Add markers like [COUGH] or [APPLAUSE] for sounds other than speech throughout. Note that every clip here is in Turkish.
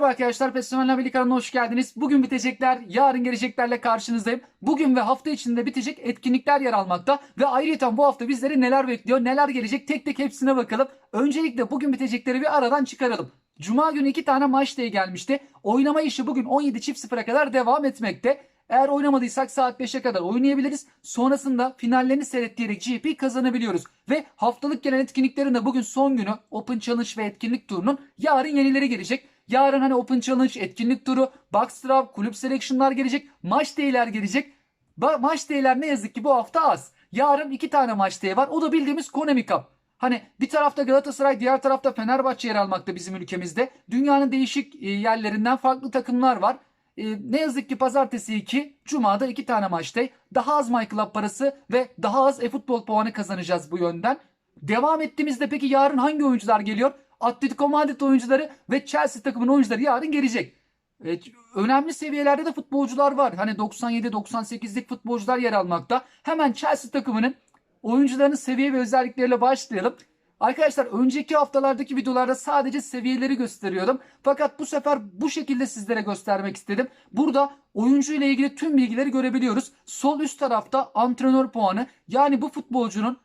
Merhaba arkadaşlar, Pessomenler Birliği kanalına hoş geldiniz. Bugün bitecekler, yarın geleceklerle karşınızdayım. Bugün ve hafta içinde bitecek etkinlikler yer almakta. Ve ayrıca bu hafta bizleri neler bekliyor, neler gelecek tek tek hepsine bakalım. Öncelikle bugün bitecekleri bir aradan çıkaralım. Cuma günü iki tane maç day gelmişti. Oynama işi bugün 17 çift sıfıra kadar devam etmekte. Eğer oynamadıysak saat 5'e kadar oynayabiliriz. Sonrasında finallerini seyretleyerek GP kazanabiliyoruz. Ve haftalık gelen etkinliklerin de bugün son günü Open Challenge ve etkinlik turunun yarın yenileri gelecek. Yarın hani Open Challenge, etkinlik turu, Box Draw, kulüp selection'lar gelecek. Maç day'ler gelecek. Ba- maç day'ler ne yazık ki bu hafta az. Yarın iki tane maç day var. O da bildiğimiz Konami Cup. Hani bir tarafta Galatasaray, diğer tarafta Fenerbahçe yer almakta bizim ülkemizde. Dünyanın değişik e, yerlerinden farklı takımlar var. E, ne yazık ki pazartesi 2, cumada 2 tane maçta daha az My parası ve daha az e-futbol puanı kazanacağız bu yönden. Devam ettiğimizde peki yarın hangi oyuncular geliyor? Atletico Madrid oyuncuları ve Chelsea takımının oyuncuları yarın gelecek. E, önemli seviyelerde de futbolcular var. Hani 97-98'lik futbolcular yer almakta. Hemen Chelsea takımının oyuncularının seviye ve özellikleriyle başlayalım. Arkadaşlar önceki haftalardaki videolarda sadece seviyeleri gösteriyordum. Fakat bu sefer bu şekilde sizlere göstermek istedim. Burada oyuncu ile ilgili tüm bilgileri görebiliyoruz. Sol üst tarafta antrenör puanı yani bu futbolcunun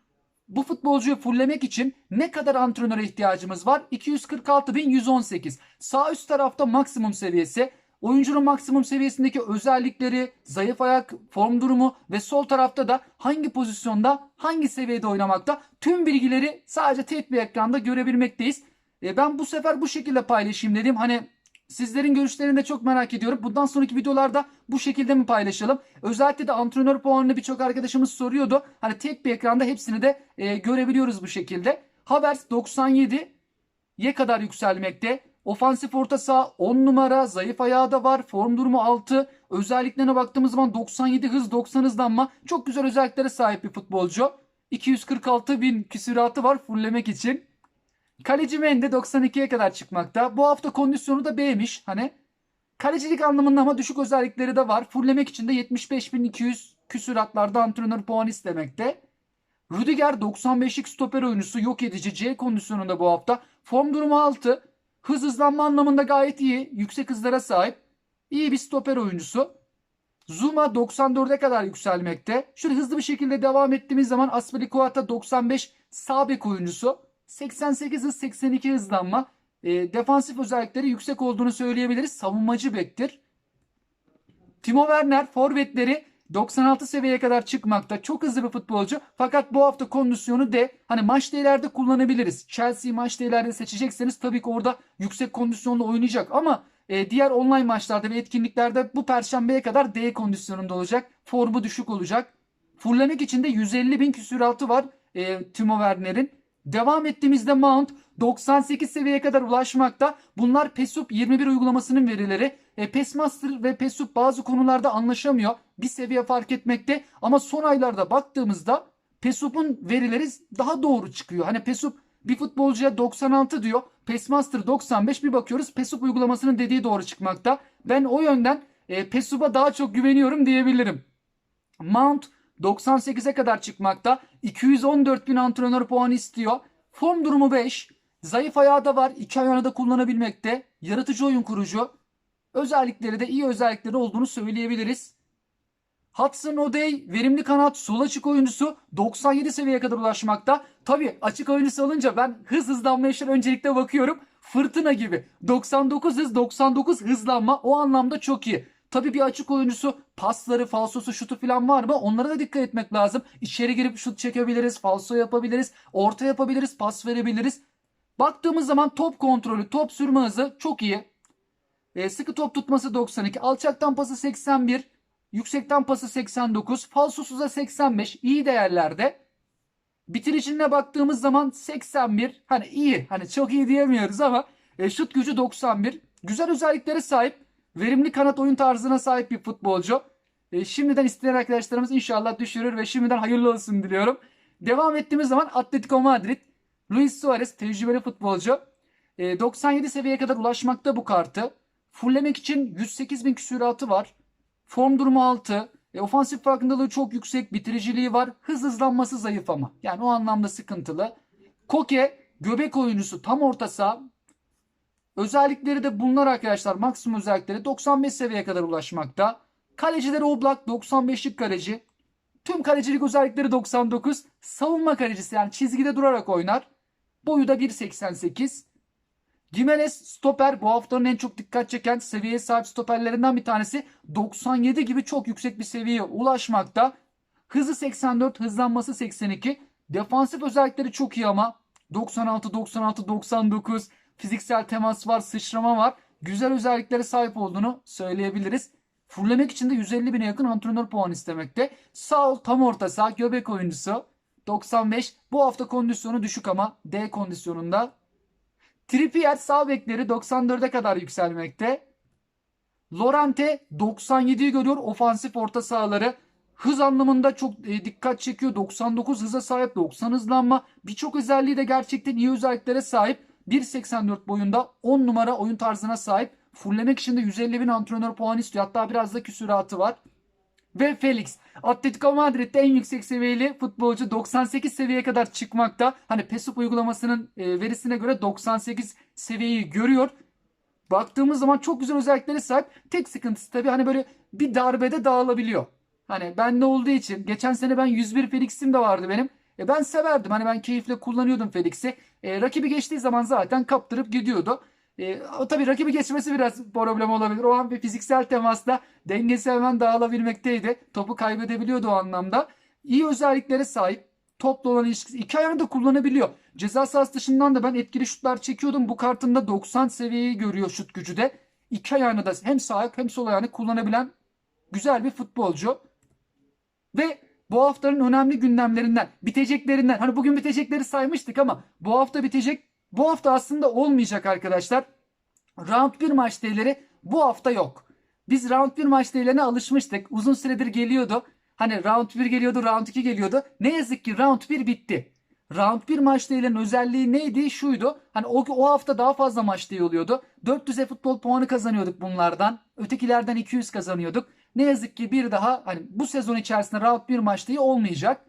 bu futbolcuyu fullemek için ne kadar antrenöre ihtiyacımız var? 246.118. Sağ üst tarafta maksimum seviyesi. Oyuncunun maksimum seviyesindeki özellikleri, zayıf ayak, form durumu ve sol tarafta da hangi pozisyonda, hangi seviyede oynamakta tüm bilgileri sadece tek bir ekranda görebilmekteyiz. E, ben bu sefer bu şekilde paylaşayım dedim. Hani sizlerin görüşlerini de çok merak ediyorum. Bundan sonraki videolarda bu şekilde mi paylaşalım? Özellikle de antrenör puanını birçok arkadaşımız soruyordu. Hani tek bir ekranda hepsini de e, görebiliyoruz bu şekilde. Havertz 97'ye kadar yükselmekte. Ofansif orta saha 10 numara, zayıf ayağı da var. Form durumu 6. Özelliklerine baktığımız zaman 97 hız, 90 hızlanma. Çok güzel özelliklere sahip bir futbolcu. 246 bin küsuratı var fulllemek için. Kaleci Mende 92'ye kadar çıkmakta. Bu hafta kondisyonu da B'miş. Hani kalecilik anlamında ama düşük özellikleri de var. Fulllemek için de 75.200 küsuratlarda antrenör puan istemekte. Rüdiger 95'lik stoper oyuncusu yok edici C kondisyonunda bu hafta. Form durumu 6. Hız hızlanma anlamında gayet iyi. Yüksek hızlara sahip. İyi bir stoper oyuncusu. Zuma 94'e kadar yükselmekte. Şöyle hızlı bir şekilde devam ettiğimiz zaman Aspilicueta 95 sağ bek oyuncusu. 88 hız 82 hızlanma. E, defansif özellikleri yüksek olduğunu söyleyebiliriz. Savunmacı bektir. Timo Werner forvetleri 96 seviyeye kadar çıkmakta. Çok hızlı bir futbolcu. Fakat bu hafta kondisyonu de hani maç değerlerde kullanabiliriz. Chelsea maç değerlerde seçecekseniz tabii ki orada yüksek kondisyonda oynayacak. Ama e, diğer online maçlarda ve etkinliklerde bu perşembeye kadar D kondisyonunda olacak. Formu düşük olacak. Fullemek için de 150 bin küsuratı var e, Timo Werner'in. Devam ettiğimizde Mount 98 seviyeye kadar ulaşmakta. Bunlar PESUP 21 uygulamasının verileri. E, PESMaster ve PESUP bazı konularda anlaşamıyor. Bir seviye fark etmekte. Ama son aylarda baktığımızda PESUP'un verileri daha doğru çıkıyor. Hani PESUP bir futbolcuya 96 diyor. PESMaster 95 bir bakıyoruz PESUP uygulamasının dediği doğru çıkmakta. Ben o yönden e, PESUP'a daha çok güveniyorum diyebilirim. Mount 98'e kadar çıkmakta. 214 bin antrenör puanı istiyor. Form durumu 5. Zayıf ayağı da var. İki ayağını da kullanabilmekte. Yaratıcı oyun kurucu. Özellikleri de iyi özellikleri olduğunu söyleyebiliriz. Hudson O'Day verimli kanat sol açık oyuncusu 97 seviyeye kadar ulaşmakta. Tabi açık oyuncusu alınca ben hız hızlanma işine öncelikle bakıyorum. Fırtına gibi 99 hız 99 hızlanma o anlamda çok iyi. Tabii bir açık oyuncusu pasları, falsosu, şutu falan var mı? Onlara da dikkat etmek lazım. İçeri girip şut çekebiliriz, falso yapabiliriz, orta yapabiliriz, pas verebiliriz. Baktığımız zaman top kontrolü, top sürme hızı çok iyi. E, sıkı top tutması 92, alçaktan pası 81, yüksekten pası 89, falsosuz da 85. iyi değerlerde. Bitiricine baktığımız zaman 81. Hani iyi, hani çok iyi diyemiyoruz ama e, şut gücü 91. Güzel özelliklere sahip. Verimli kanat oyun tarzına sahip bir futbolcu. E, şimdiden isteyen arkadaşlarımız inşallah düşürür ve şimdiden hayırlı olsun diliyorum. Devam ettiğimiz zaman Atletico Madrid. Luis Suarez tecrübeli futbolcu. E, 97 seviyeye kadar ulaşmakta bu kartı. Fulllemek için 108 bin küsuratı var. Form durumu 6. E, ofansif farkındalığı çok yüksek. Bitiriciliği var. Hız hızlanması zayıf ama. Yani o anlamda sıkıntılı. Koke göbek oyuncusu tam orta saha. Özellikleri de bunlar arkadaşlar. Maksimum özellikleri 95 seviyeye kadar ulaşmakta. Kalecileri Oblak 95'lik kaleci. Tüm kalecilik özellikleri 99. Savunma kalecisi yani çizgide durarak oynar. Boyu da 1.88. Gimenez stoper bu haftanın en çok dikkat çeken seviyeye sahip stoperlerinden bir tanesi. 97 gibi çok yüksek bir seviyeye ulaşmakta. Hızı 84, hızlanması 82. Defansif özellikleri çok iyi ama 96, 96, 99 fiziksel temas var, sıçrama var. Güzel özelliklere sahip olduğunu söyleyebiliriz. Fırlamak için de 150 bine yakın antrenör puan istemekte. Sağ ol tam orta saha göbek oyuncusu 95. Bu hafta kondisyonu düşük ama D kondisyonunda. Trippier sağ bekleri 94'e kadar yükselmekte. Lorente 97'yi görüyor ofansif orta sahaları. Hız anlamında çok e, dikkat çekiyor. 99 hıza sahip, 90 hızlanma. Birçok özelliği de gerçekten iyi özelliklere sahip. 1.84 boyunda 10 numara oyun tarzına sahip. Fullemek için de 150 bin antrenör puanı istiyor. Hatta biraz da küsuratı var. Ve Felix. Atletico Madrid'de en yüksek seviyeli futbolcu 98 seviyeye kadar çıkmakta. Hani PESUP uygulamasının e, verisine göre 98 seviyeyi görüyor. Baktığımız zaman çok güzel özelliklere sahip. Tek sıkıntısı tabii hani böyle bir darbede dağılabiliyor. Hani bende olduğu için geçen sene ben 101 Felix'im de vardı benim. E ben severdim. Hani ben keyifle kullanıyordum Felix'i. E, rakibi geçtiği zaman zaten kaptırıp gidiyordu. E, tabii rakibi geçmesi biraz problem olabilir. O an bir fiziksel temasta dengesi hemen dağılabilmekteydi. Topu kaybedebiliyordu o anlamda. İyi özelliklere sahip. Topla olan ilişkisi. iki ayağını da kullanabiliyor. Ceza sahası dışından da ben etkili şutlar çekiyordum. Bu kartında 90 seviyeyi görüyor şut gücü de. İki ayağını da hem sağ hem sol ayağını kullanabilen güzel bir futbolcu. Ve bu haftanın önemli gündemlerinden, biteceklerinden. Hani bugün bitecekleri saymıştık ama bu hafta bitecek. Bu hafta aslında olmayacak arkadaşlar. Round 1 maç değerleri bu hafta yok. Biz round 1 maç değerlerine alışmıştık. Uzun süredir geliyordu. Hani round 1 geliyordu, round 2 geliyordu. Ne yazık ki round 1 bitti. Round 1 maç değerlerinin özelliği neydi? Şuydu. Hani o, o hafta daha fazla maç değeri oluyordu. 400 futbol puanı kazanıyorduk bunlardan. Ötekilerden 200 kazanıyorduk. Ne yazık ki bir daha hani bu sezon içerisinde round 1 maç değeri olmayacak.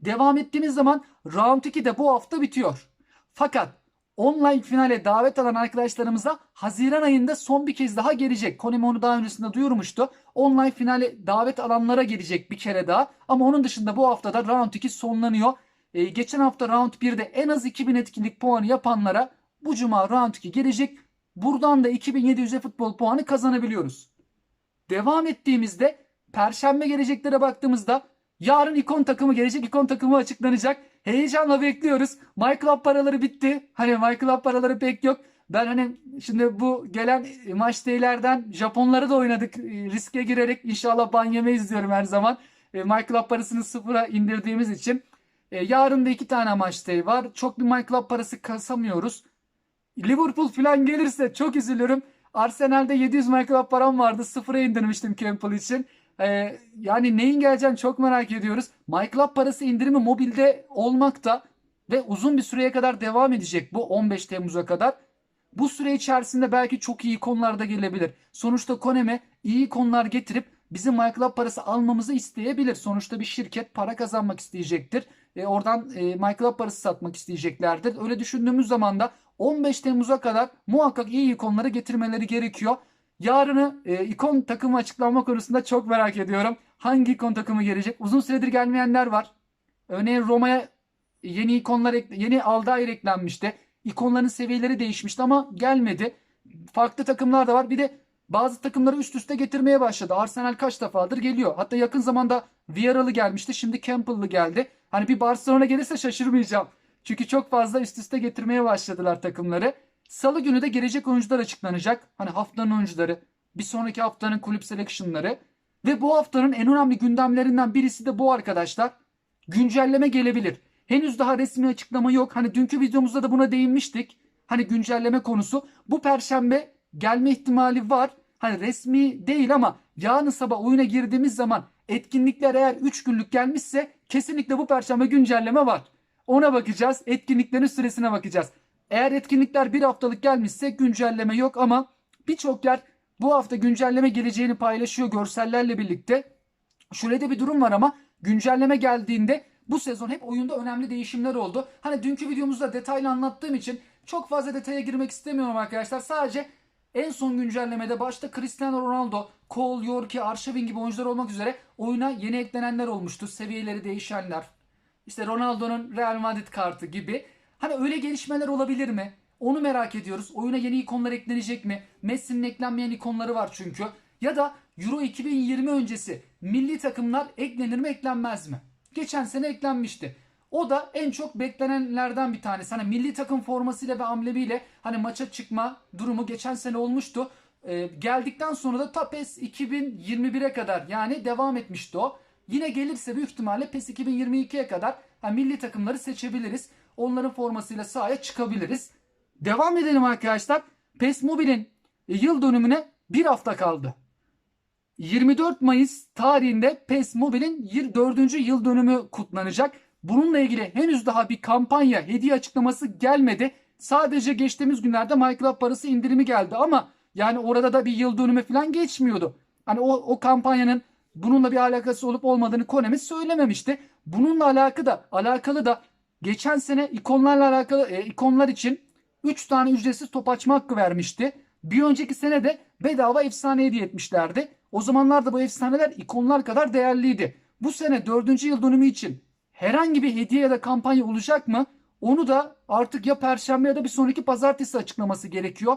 Devam ettiğimiz zaman round 2 de bu hafta bitiyor. Fakat online finale davet alan arkadaşlarımıza Haziran ayında son bir kez daha gelecek. Konemi onu daha öncesinde duyurmuştu. Online finale davet alanlara gelecek bir kere daha. Ama onun dışında bu haftada round 2 sonlanıyor. Ee, geçen hafta round 1'de en az 2000 etkinlik puanı yapanlara bu cuma round 2 gelecek. Buradan da 2700'e futbol puanı kazanabiliyoruz. Devam ettiğimizde Perşembe geleceklere baktığımızda yarın ikon takımı gelecek. ikon takımı açıklanacak. Heyecanla bekliyoruz. MyClub paraları bitti. Hani MyClub paraları pek yok. Ben hani şimdi bu gelen maç değerlerden Japonları da oynadık. E, Riske girerek inşallah ban yemeyiz diyorum her zaman. E, MyClub parasını sıfıra indirdiğimiz için. E, yarın da iki tane maç değeri var. Çok bir MyClub parası kasamıyoruz. Liverpool falan gelirse çok üzülürüm. Arsenal'de 700 MyClub param vardı. Sıfıra indirmiştim Campbell için. Ee, yani neyin geleceğini çok merak ediyoruz. MyClub parası indirimi mobilde olmakta ve uzun bir süreye kadar devam edecek bu 15 Temmuz'a kadar. Bu süre içerisinde belki çok iyi ikonlar da gelebilir. Sonuçta Konemi iyi ikonlar getirip bizim MyClub parası almamızı isteyebilir. Sonuçta bir şirket para kazanmak isteyecektir. E, oradan e, MyClub parası satmak isteyeceklerdir. Öyle düşündüğümüz zaman da 15 Temmuz'a kadar muhakkak iyi ikonları getirmeleri gerekiyor. Yarını e, ikon takımı açıklanma konusunda çok merak ediyorum. Hangi ikon takımı gelecek? Uzun süredir gelmeyenler var. Örneğin Roma'ya yeni ikonlar, yeni Aldair eklenmişti. İkonların seviyeleri değişmişti ama gelmedi. Farklı takımlar da var. Bir de bazı takımları üst üste getirmeye başladı. Arsenal kaç defadır geliyor. Hatta yakın zamanda Villarreal'ı gelmişti. Şimdi Campbell'lı geldi. Hani bir Barcelona gelirse şaşırmayacağım. Çünkü çok fazla üst üste getirmeye başladılar takımları. Salı günü de gelecek oyuncular açıklanacak. Hani haftanın oyuncuları, bir sonraki haftanın kulüp selection'ları ve bu haftanın en önemli gündemlerinden birisi de bu arkadaşlar. Güncelleme gelebilir. Henüz daha resmi açıklama yok. Hani dünkü videomuzda da buna değinmiştik. Hani güncelleme konusu. Bu perşembe gelme ihtimali var. Hani resmi değil ama yarın sabah oyuna girdiğimiz zaman etkinlikler eğer 3 günlük gelmişse kesinlikle bu perşembe güncelleme var. Ona bakacağız. Etkinliklerin süresine bakacağız. Eğer etkinlikler bir haftalık gelmişse güncelleme yok ama birçok yer bu hafta güncelleme geleceğini paylaşıyor görsellerle birlikte. Şöyle de bir durum var ama güncelleme geldiğinde bu sezon hep oyunda önemli değişimler oldu. Hani dünkü videomuzda detaylı anlattığım için Çok fazla detaya girmek istemiyorum arkadaşlar. Sadece en son güncellemede başta Cristiano Ronaldo, Cole, Yorki, Arşavin gibi oyuncular olmak üzere oyuna yeni eklenenler olmuştu. Seviyeleri değişenler. İşte Ronaldo'nun Real Madrid kartı gibi. Hani öyle gelişmeler olabilir mi? Onu merak ediyoruz. Oyuna yeni ikonlar eklenecek mi? Messi'nin eklenmeyen ikonları var çünkü. Ya da Euro 2020 öncesi milli takımlar eklenir mi eklenmez mi? Geçen sene eklenmişti. O da en çok beklenenlerden bir tanesi. Hani milli takım formasıyla ve amblemiyle hani maça çıkma durumu geçen sene olmuştu. Ee, geldikten sonra da ta PES 2021'e kadar yani devam etmişti o. Yine gelirse büyük ihtimalle PES 2022'ye kadar hani milli takımları seçebiliriz. Onların formasıyla sahaya çıkabiliriz. Devam edelim arkadaşlar. PES Mobile'in yıl dönümüne bir hafta kaldı. 24 Mayıs tarihinde PES Mobile'in 4. yıl dönümü kutlanacak. Bununla ilgili henüz daha bir kampanya, hediye açıklaması gelmedi. Sadece geçtiğimiz günlerde MyClub parası indirimi geldi ama yani orada da bir yıl dönümü falan geçmiyordu. Hani o, o kampanyanın bununla bir alakası olup olmadığını Konami söylememişti. Bununla alakalı da alakalı da geçen sene ikonlarla alakalı e, ikonlar için 3 tane ücretsiz top açma hakkı vermişti. Bir önceki sene de bedava efsane hediye etmişlerdi. O zamanlarda bu efsaneler ikonlar kadar değerliydi. Bu sene 4. yıl dönümü için herhangi bir hediye ya da kampanya olacak mı? Onu da artık ya perşembe ya da bir sonraki pazartesi açıklaması gerekiyor.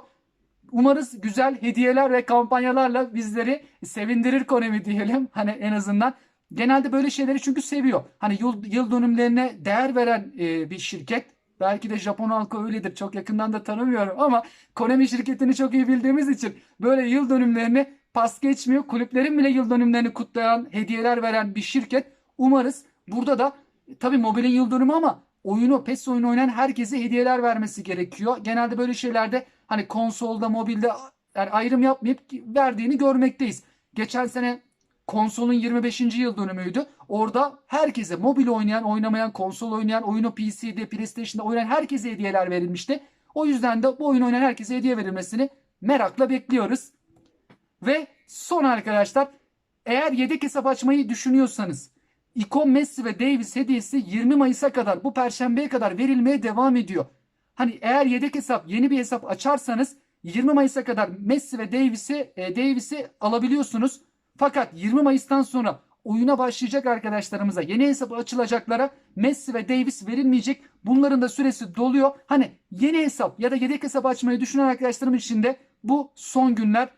Umarız güzel hediyeler ve kampanyalarla bizleri sevindirir Konami diyelim. [LAUGHS] Hani en azından genelde böyle şeyleri çünkü seviyor. Hani yıl, yıl dönümlerine değer veren e, bir şirket. Belki de Japon halkı öyledir. Çok yakından da tanımıyorum ama Konami şirketini çok iyi bildiğimiz için böyle yıl dönümlerini pas geçmiyor. Kulüplerin bile yıl dönümlerini kutlayan, hediyeler veren bir şirket. Umarız burada da tabii mobilin yıl ama oyunu, PES oyunu oynayan herkese hediyeler vermesi gerekiyor. Genelde böyle şeylerde hani konsolda, mobilde yani ayrım yapmayıp verdiğini görmekteyiz. Geçen sene konsolun 25. yıl dönümüydü. Orada herkese mobil oynayan, oynamayan, konsol oynayan, oyunu PC'de, PlayStation'da oynayan herkese hediyeler verilmişti. O yüzden de bu oyun oynayan herkese hediye verilmesini merakla bekliyoruz. Ve son arkadaşlar eğer yedek hesap açmayı düşünüyorsanız İkon Messi ve Davis hediyesi 20 Mayıs'a kadar bu perşembeye kadar verilmeye devam ediyor. Hani eğer yedek hesap yeni bir hesap açarsanız 20 Mayıs'a kadar Messi ve Davis'i e, Davis'i alabiliyorsunuz. Fakat 20 Mayıs'tan sonra oyuna başlayacak arkadaşlarımıza yeni hesap açılacaklara Messi ve Davis verilmeyecek. Bunların da süresi doluyor. Hani yeni hesap ya da yedek hesap açmayı düşünen arkadaşlarım için de bu son günler.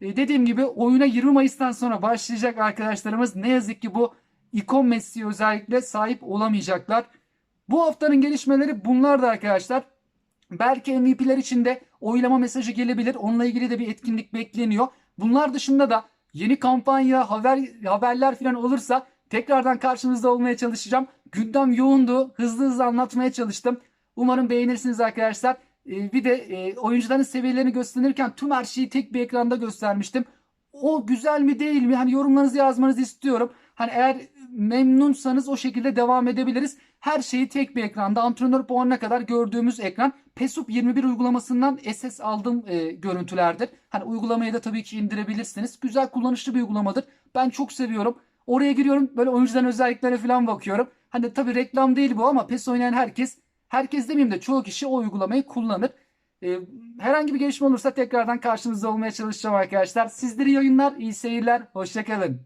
E, dediğim gibi oyuna 20 Mayıs'tan sonra başlayacak arkadaşlarımız ne yazık ki bu ikon Messi'ye özellikle sahip olamayacaklar. Bu haftanın gelişmeleri bunlar da arkadaşlar. Belki MVP'ler için de oylama mesajı gelebilir. Onunla ilgili de bir etkinlik bekleniyor. Bunlar dışında da yeni kampanya, haber haberler falan olursa tekrardan karşınızda olmaya çalışacağım. Gündem yoğundu. Hızlı hızlı anlatmaya çalıştım. Umarım beğenirsiniz arkadaşlar. Ee, bir de e, oyuncuların seviyelerini gösterirken tüm her şeyi tek bir ekranda göstermiştim. O güzel mi değil mi? Hani yorumlarınızı yazmanızı istiyorum. Hani eğer memnunsanız o şekilde devam edebiliriz. Her şeyi tek bir ekranda antrenör puanına kadar gördüğümüz ekran. Pesup 21 uygulamasından SS aldığım e, görüntülerdir. Hani uygulamayı da tabii ki indirebilirsiniz. Güzel kullanışlı bir uygulamadır. Ben çok seviyorum. Oraya giriyorum böyle oyuncuların özelliklerine falan bakıyorum. Hani tabii reklam değil bu ama PES oynayan herkes, herkes demeyeyim de çoğu kişi o uygulamayı kullanır. Ee, herhangi bir gelişme olursa tekrardan karşınızda olmaya çalışacağım arkadaşlar. Sizleri yayınlar, iyi seyirler, hoşçakalın.